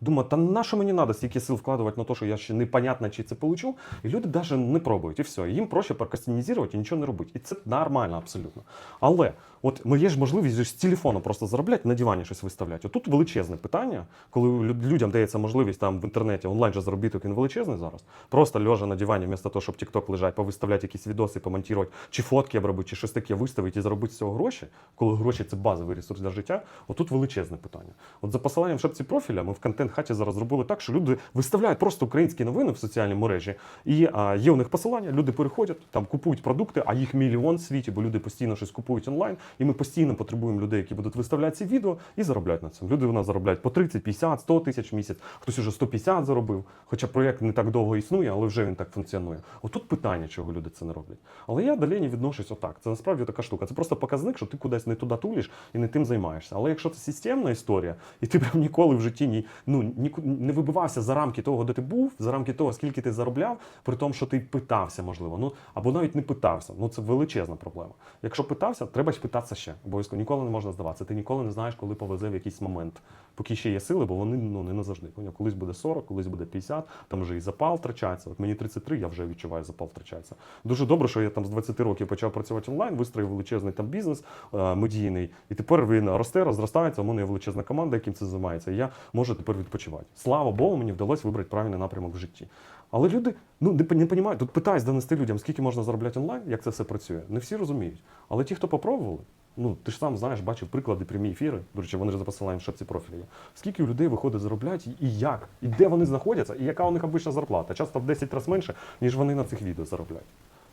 Думає, та на що мені треба стільки сил вкладувати на те, що я ще непонятно, чи це получу. І люди навіть не пробують, і все. Їм проще прокрастинізувати і нічого не робити. І це нормально абсолютно. Але от є ж можливість з телефону просто заробляти, на дивані щось виставляти. Отут величезне питання, коли людям дається можливість там в інтернеті онлайн же заробіток він величезний зараз. Просто лежа на дивані, вместо того, щоб TikTok лежать, повиставляти якісь відоси, помонтувати, чи фотки обробити, чи щось таке виставити і заробити з цього гроші, коли гроші це базовий ресурс для життя. Отут величезне питання. От за посиланням шапці профіля ми в контент хаті зараз зробили так, що люди виставляють просто українські новини в соціальній мережі, і а, є у них посилання, люди переходять, там купують продукти, а їх мільйон в світі, бо люди постійно щось купують онлайн, і ми постійно потребуємо людей, які будуть виставляти ці відео і заробляють на цьому. Люди нас заробляють по 30, 50, 100 тисяч в місяць, хтось уже 150 заробив. Хоча проєкт не так довго існує, але вже він так функціонує. Отут питання, чого люди це не роблять. Але я до лені відношусь отак. Це насправді така штука. Це просто показник, що ти кудись не туди тулиш і не тим займаєшся. Але якщо це системна історія, і ти прям ніколи в житті ні, ну, не вибивався за рамки того, де ти був, за рамки того, скільки ти заробляв, при тому, що ти питався, можливо, ну або навіть не питався. Ну це величезна проблема. Якщо питався, треба питатися ще. Обов'язково ніколи не можна здаватися. Ти ніколи не знаєш, коли повезе в якийсь момент, поки ще є сили, бо вони ну не назавжди. Колись буде 40, колись буде 50, там вже і запал втрачається. От мені 33, я вже відчуваю, запал втрачається. Дуже добре, що я там з 20 років почав працювати онлайн, вистроїв величезний там бізнес е, медійний, і тепер він росте, розростається. У мене є величезна команда, яким це займається. І я можу тепер відпочивати. Слава Богу, мені вдалося вибрати правильний напрямок в житті. Але люди ну не, не розуміють, тут питаюсь донести людям, скільки можна заробляти онлайн, як це все працює. Не всі розуміють. Але ті, хто попробували, ну ти ж сам знаєш, бачив приклади, прямі ефіри. До речі, вони ж за посиланням в шапці профілі. є. Скільки у людей виходить заробляти і як, і де вони знаходяться, і яка у них обична зарплата. Часто в 10 разів менше, ніж вони на цих відео заробляють.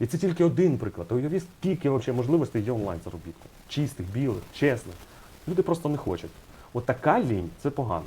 І це тільки один приклад. А Уявіть, скільки взагалі можливостей є онлайн заробітку. Чистих, білих, чесних. Люди просто не хочуть. От лінь це погано.